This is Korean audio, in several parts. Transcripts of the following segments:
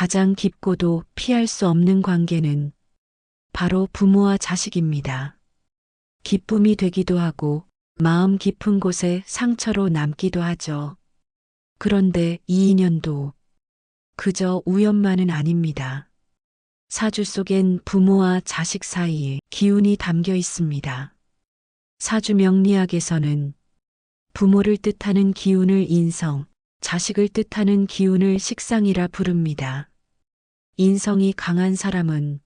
가장 깊고도 피할 수 없는 관계는 바로 부모와 자식입니다. 기쁨이 되기도 하고 마음 깊은 곳에 상처로 남기도 하죠. 그런데 이 인연도 그저 우연만은 아닙니다. 사주 속엔 부모와 자식 사이에 기운이 담겨 있습니다. 사주 명리학에서는 부모를 뜻하는 기운을 인성, 자식을 뜻하는 기운을 식상이라 부릅니다. 인성이 강한 사람은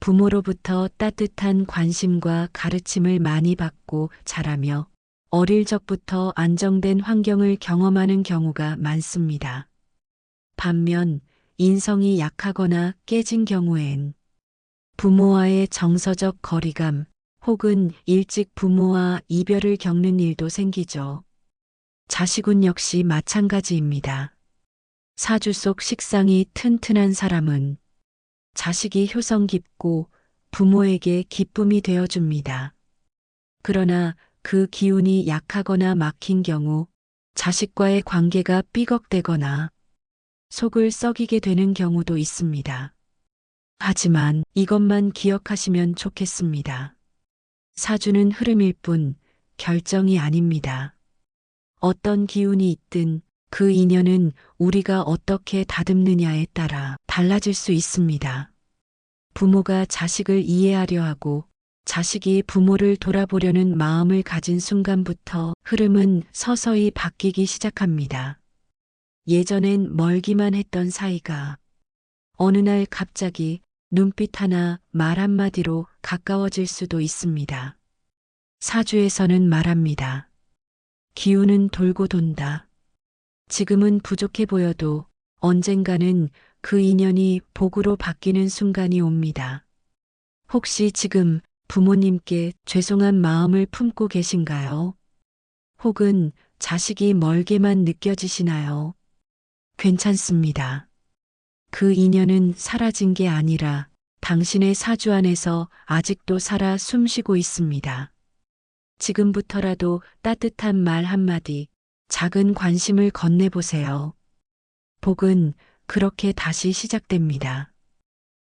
부모로부터 따뜻한 관심과 가르침을 많이 받고 자라며 어릴 적부터 안정된 환경을 경험하는 경우가 많습니다. 반면 인성이 약하거나 깨진 경우엔 부모와의 정서적 거리감 혹은 일찍 부모와 이별을 겪는 일도 생기죠. 자식운 역시 마찬가지입니다. 사주 속 식상이 튼튼한 사람은 자식이 효성 깊고 부모에게 기쁨이 되어줍니다. 그러나 그 기운이 약하거나 막힌 경우 자식과의 관계가 삐걱대거나 속을 썩이게 되는 경우도 있습니다. 하지만 이것만 기억하시면 좋겠습니다. 사주는 흐름일 뿐 결정이 아닙니다. 어떤 기운이 있든 그 인연은 우리가 어떻게 다듬느냐에 따라 달라질 수 있습니다. 부모가 자식을 이해하려 하고 자식이 부모를 돌아보려는 마음을 가진 순간부터 흐름은 서서히 바뀌기 시작합니다. 예전엔 멀기만 했던 사이가 어느 날 갑자기 눈빛 하나 말 한마디로 가까워질 수도 있습니다. 사주에서는 말합니다. 기운은 돌고 돈다. 지금은 부족해 보여도 언젠가는 그 인연이 복으로 바뀌는 순간이 옵니다. 혹시 지금 부모님께 죄송한 마음을 품고 계신가요? 혹은 자식이 멀게만 느껴지시나요? 괜찮습니다. 그 인연은 사라진 게 아니라 당신의 사주 안에서 아직도 살아 숨쉬고 있습니다. 지금부터라도 따뜻한 말 한마디, 작은 관심을 건네보세요. 복은 그렇게 다시 시작됩니다.